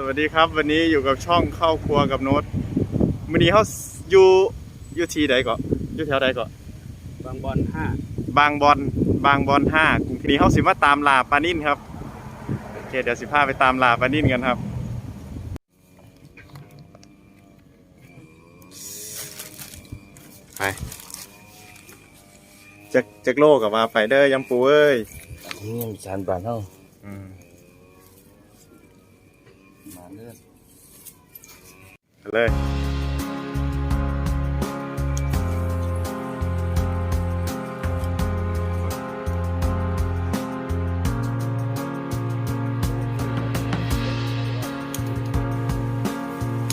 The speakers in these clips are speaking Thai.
สวัสดีครับวันนี้อยู่กับช่องเข้าครัวกับโน้ตวันนี้เขาอยู่อยู่ที่ใดก่อนอยู่แถวใดก่อนบางบอลห้าบางบอนบางบอนห้ากรุงเทพนี้เขาสิมาตามลาปลานิ่นครับโอเคเดี๋ยวสิพาไปตามลาปลานิ่นกันครับ ไปจักจักโลกับมาไปเด้อยำปูเอ้ยนี่จานบานเท่าอืม มาเลือดไปเลย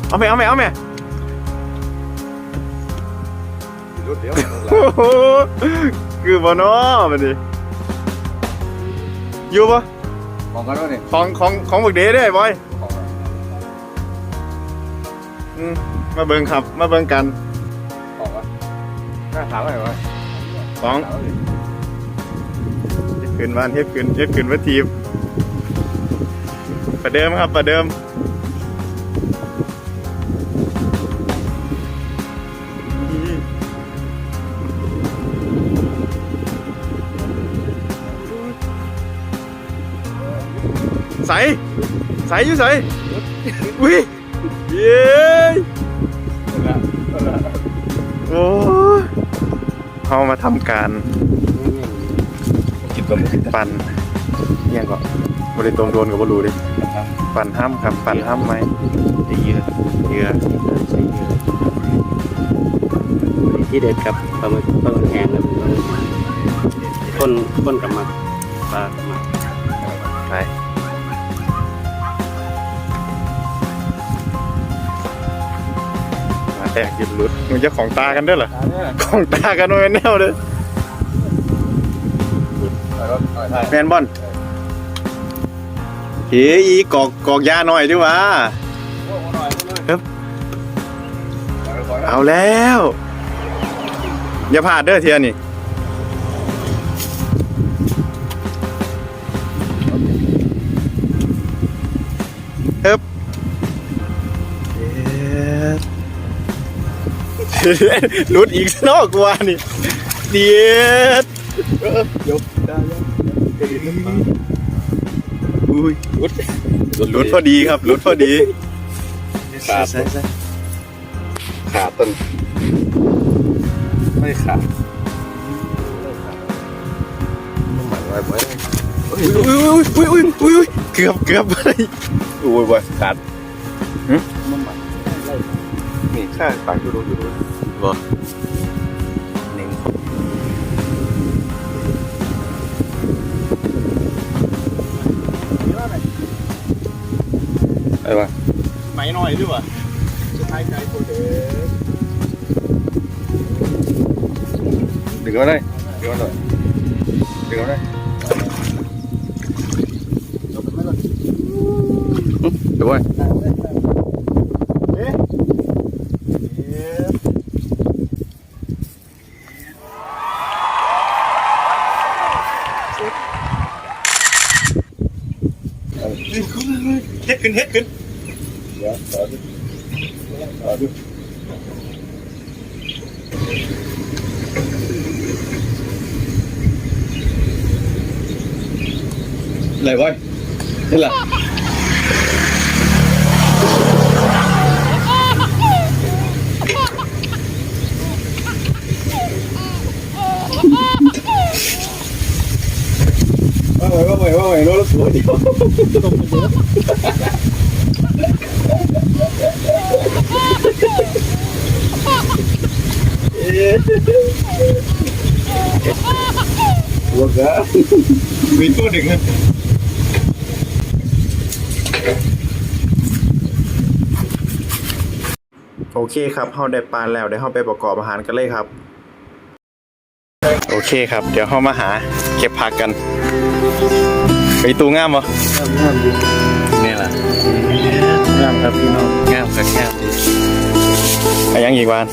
เอาไหมเอาไหมเอาไหมรถเดียวโอ้โหคือบอนอมันดิอยู่ปะมองกันว่าเนี่ยของของของบักเดย์ด้วยบอยอื มมาเบิ่งครับ มาเบิ่งกันของวะน่าถามอะไรวะของเฮ็ดขึ้นบ้านเฮ็ดขึ้นเฮ็ดขึ้นวัทีบประเดิมครับ ประเดิม ใส ใสอยู่ใสอุ้ย เย้โอ้ยเอามาทำการคิดว่ามันปั่นเอียงก็บริตรงโดนกับบรูดิปั่นห้ามครับปั่นห้ามไหมจะเยอะเหยื่อใช่เยอะที่เด็ดกับปลาหมึกปลาหมึกแห้งครับคนคนกับมักปลากับมักไป แตกหยุดหลุดมึงจะของตากันด้วยเหรอ ของตากันโน้ยแนวเลยแมนบอลเฮ้ยอีกอกกอกยาหน่อยดิวะเอาแล้ว อย่าพลาดเด้อเทียนี่ รุดอีกนอกกว่านี่เดียดยกได้ยังอุ้ยรุดรุดพอดีครับรุดพอดีขาดใช่ใช่ขาดต้นไม่ขาดมันหมันไว้ไว้อุ้ยอุ้ยอุ้ยอุ้ยอุ้ยเกือบเกือบเลยโอ้ยว่าขาดมัน หมันนี่ใช่ปากอยู่รู้อยู่รู้บ่หนึ่งอะไรวะไหมหน่อยด้วยวะ สุดท้ายใจโคเดดึงมาได้ดึงมาหน่อยดึงมาได้เดี๋ยวไว้ เอ๊ะเอ๊ะ เฮ็ดขึ้นเฮ็ดขึ้นเดี๋ยวต่อดูต่อดูอะไรวะนี่แหละ ว่าไงว่าไงว่าไงรถสวยดีวัวกะมีตัวหนึ่งนะโอเคครับเฮาได้ปลาแล้วเดี๋ยวเฮาไปประกอบอาหารกันเลยครับ โอเคครับ เดี๋ยวเฮามาหาเก็บผักกัน ไปตูงามบ่งามดีนี่แหละงามครับพี่น้องงามครับงามดีอะไรยังอีกวาน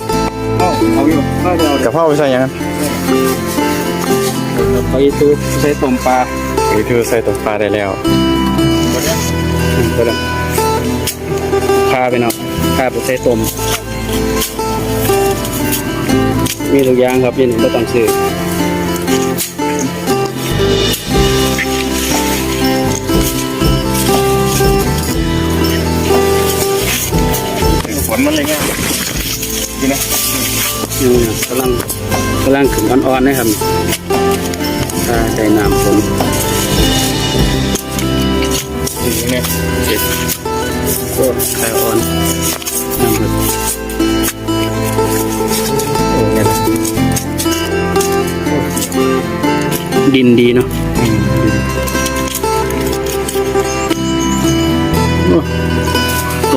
เอาเอาอยู่ข้าวเดียวกะเพราไปใส่หยังกันไปตู้ใช้ต้มปลาหรือคือใส่ตัวปลาได้แล้วก็ได้ไปเนาะข้าไปใส่ต้มมีทุกอย่างครับยินไม่ต้องซื้อ ฝนมันเลยง่ายดีนะนี่กำลังกำลังขึ้นอ่อนๆนะครับถ้าใส่น้ำผมดีเนี่ยเจ็ดก็ใส่อ่อนน้ำครับโอ้เนี่ยนะดินดีเนาะโอ้ต้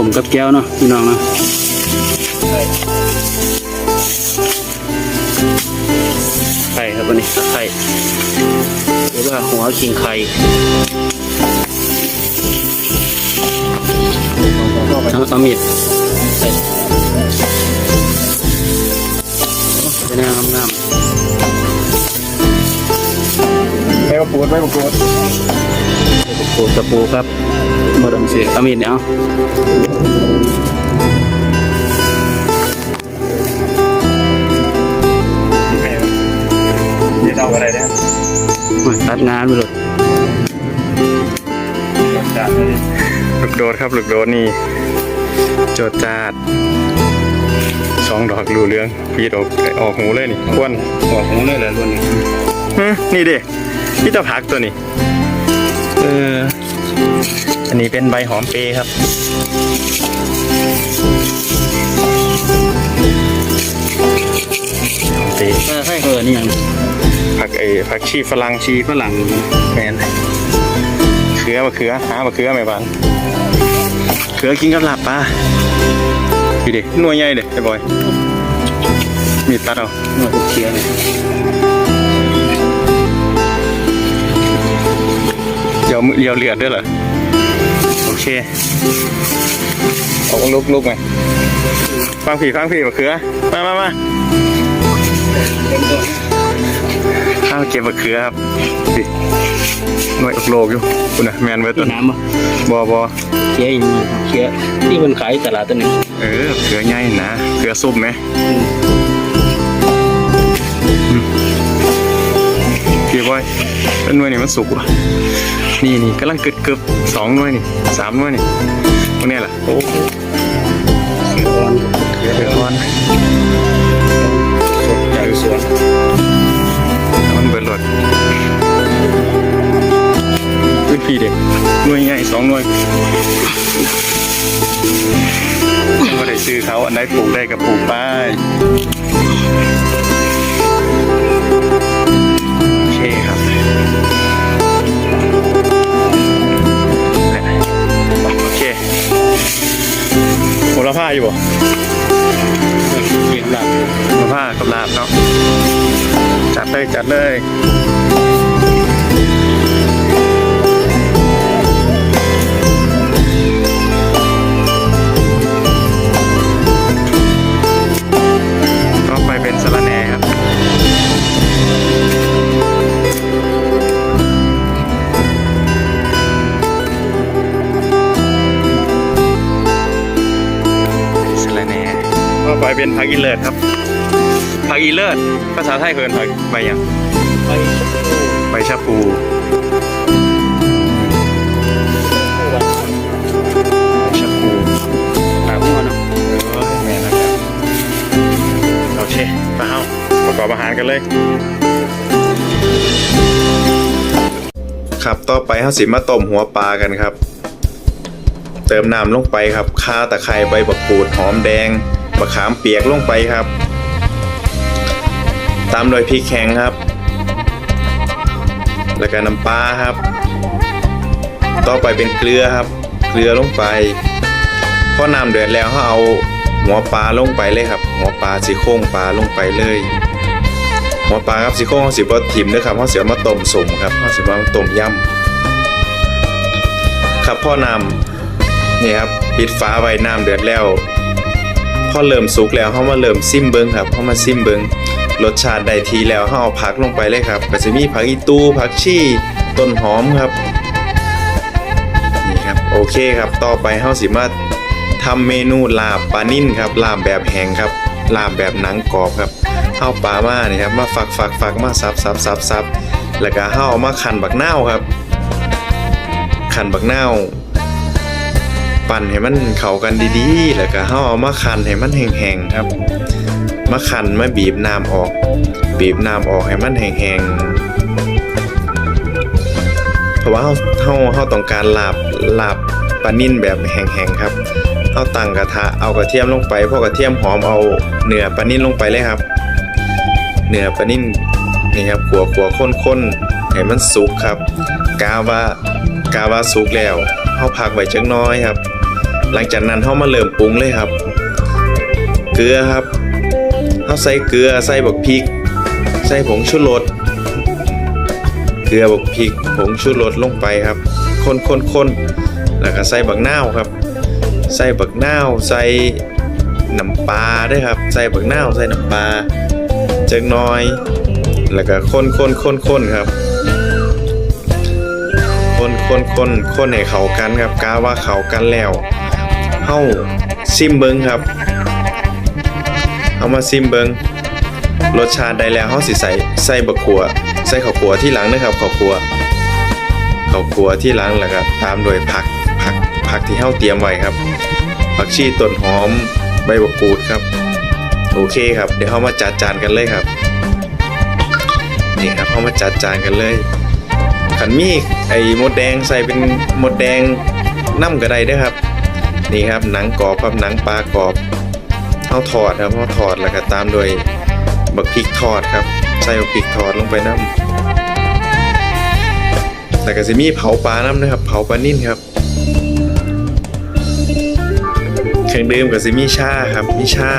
มกับแก้วเนาะพี่น้องเนาะไข่ครับวันนี้ไข่หรือว่าหัวคิงไข่เข้าไปเอาเอามีดใส่โอ้เป็นแนวงามไปประกวดไปประกวดๆตะปูตะปูครับ มาดมเสียเอามีดเนี่ยเอาเดี๋ยวเอาอะไรเนี่ยโอ้ยตัดงานไปเลยลูกโดดครับลูกโดดนี่ โจดจาดสองดอกรูเรืองพีดออกออกหูเลยนี่ควนหัวของเลยแหละล้วนฮึนี่เด้พี่ตะพักตัวนี้ เออ อันนี้เป็นใบหอมเปรย์ครับ เปรให้เออนี่ยังผักเอผักชีฝรั่งชีฝรั่งแมนเขือมะเขือหามะเขือไหมบ้านเขือกินกับลาบปลาพี่เด็กหน่วยใหญ่เด็กไอ้บอย มีตัดเอาหน่วยเชียเนี่ย ยวเดี๋ยวเลือดด้วยเหรอ โอเคเอาลุกลุกไหมฟังผีฟังผีมะเขือ มามามาข้าวเก็บมะเขือครับดิหน่วยอกโลกอยู่คุณนะแมนเบิร์ตมีตัวน้ำปะบอบอเชียร์อีกหน่อยเชียร์ที่มันขายตลาดตัวนี้เออเขือใหญ่นะเขือซุปไหมพี่บอยแล้วหน่วยนี่มันสุกว่ะ นี่นี่กำลังเกิดเกือบสองหน่วยนี่สามหน่วยนี่ตรงเนี้ยแหละโอ้อ่อนเขือเดือดร้อนสดใหญ่สวนมันเบิดหลดพื้นที่เด็กหน่วยใหญ่สองหน่วยก็ได้ซื้อเขาอันไหนปลูกได้กับปลูกไป อยู่บ่เชียร์หลักหมดละผ้ากับลาบเนาะจัดเลยจัดเลย กอีเลิศครับผักอีเลิศภาษาไทยเคินผักใบหยังไปใบชะพูชะพูตามหัวเนาะเออแม่นะครับโอเคมาเอาประกอบอาหารกันเลย ครับต่อไปเราสิมาต้มหัวปลากันครับ เติมน้ำลงไปครับข่าตะไคร้ใบบักกูดหอมแดง มะขามเปียกลงไปครับ ตามด้วยพริกแข็งครับ แล้วก็น้ำปลาครับ ต่อไปเป็นเกลือครับ เกลือลงไปพอน้ำเดือดแล้วเขาเอาหัวปลาลงไปเลยครับ หัวปลาสีโครงปลาลงไปเลยหัวปลาครับสีโครงเขาสิบ่ถิ่มนะครับเขาเสียมาต้มสมครับเขาเสิมาต้มยำครับพ่อนำนี่ครับปิดฟ้าไว้น้ำเดือดแล้ว อเริ่มสุกแล้วเขามาเริ่มซิมเบิงครับเขามาซิมเบิงรสชาติได้ทีแล้วเขาเอาผักลงไปเลยครับ ก็จะมีผักอีตูผักชีต้นหอมครับนี่ครับโอเคครับต่อไปเขาสิมาทำเมนูลาบปลานิ่นครับลาบแบบแห้งครับลาบแบบหนังกรอบครับเอาปลามานี่ครับมาฝักฝักฝักมาสับสับสับสับแล้วก็เฮาเอามาคันบักเนาครับคันบักเนา ปั่นให้มันเข้ากันดีๆ แล้วก็เฮาเอามาคั่นให้มันแห้งๆครับ มาคั่นมาบีบน้ำออก บีบน้ำออกให้มันแห้งๆเพราะว่าเฮาเฮาเฮาต้องการลาบลาบปลานิ่นแบบแห้งๆครับเฮาตั้งกระทะเอากระเทียมลงไปพอกระเทียมหอมเอาเนื้อปลานิ่นลงไปเลยครับ เนื้อปลานิ่นนี่ครับขัวขัวข้นๆให้มันสุกครับ กาว่ากาว่าสุกแล้ว เฮาพักไว้จักน้อยครับ หลังจากนั้นเฮามาเริ่มปรุงเลยครับ เกลือครับเฮาใส่เกลือใส่บักพริก ใส่ผงชูรสเกลือบักพริกผงชูรสลงไปครับ คนคนคนแล้วก็ใส่บักนาวครับ ใส่บักนาวใส่น้ำปลาด้วยครับ ใส่บักนาวใส่น้ำปลาจักน้อย แล้วก็คนคนคนคนครับ คนคนคนคนให้เข้ากันครับกาว่าเข้ากันแล้วเฮาซิมเบิงครับ เอามาซิมเบิงรสชาติได้แล้วเฮาสิใส่ใส่บักขัว ใส่ข้าวขัวที่หลังนะครับข้าวขัวข้าวขัวที่หลังแล้วก็ตามด้วยผักผักผักที่เฮาเตรียมไว้ครับ ผักชีต้นหอมใบบักกูดครับ โอเคครับ เดี๋ยวเฮามาจัดจานกันเลยครับ นี่ครับเฮามาจัดจานกันเลย ขันมีไอ้มดแดงใส่เป็นมดแดงน้ำก็ไดด้อครับ นี่ครับหนังกรอบครับหนังปลากรอบเฮาทอดครับเฮาทอดแล้วก็ตามด้วยบักพริกทอดครับ ใส่บักพริกทอดลงไปน้ำแต่ก็จะมีเผาปลาน้ำนะครับ เผาปลานิ่นครับเครื่องดื่มก็จะมีชาครับมีชา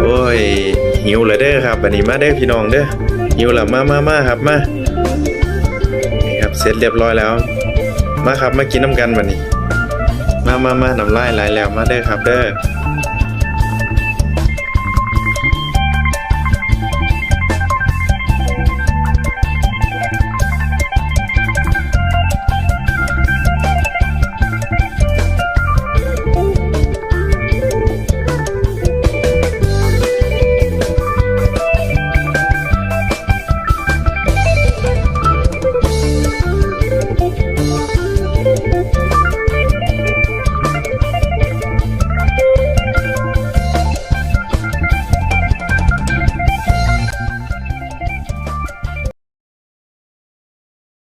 โอ้ย หิวเลยเด้อครับอันนี้มาเด้อพี่น้องเด้อหิวแล้วมามามาครับมานี่ครับเสร็จเรียบร้อยแล้ว มาครับมากินน้ำกันวันนี้ มามามาน้ำลายไหลแล้วมาเด้อครับเด้อ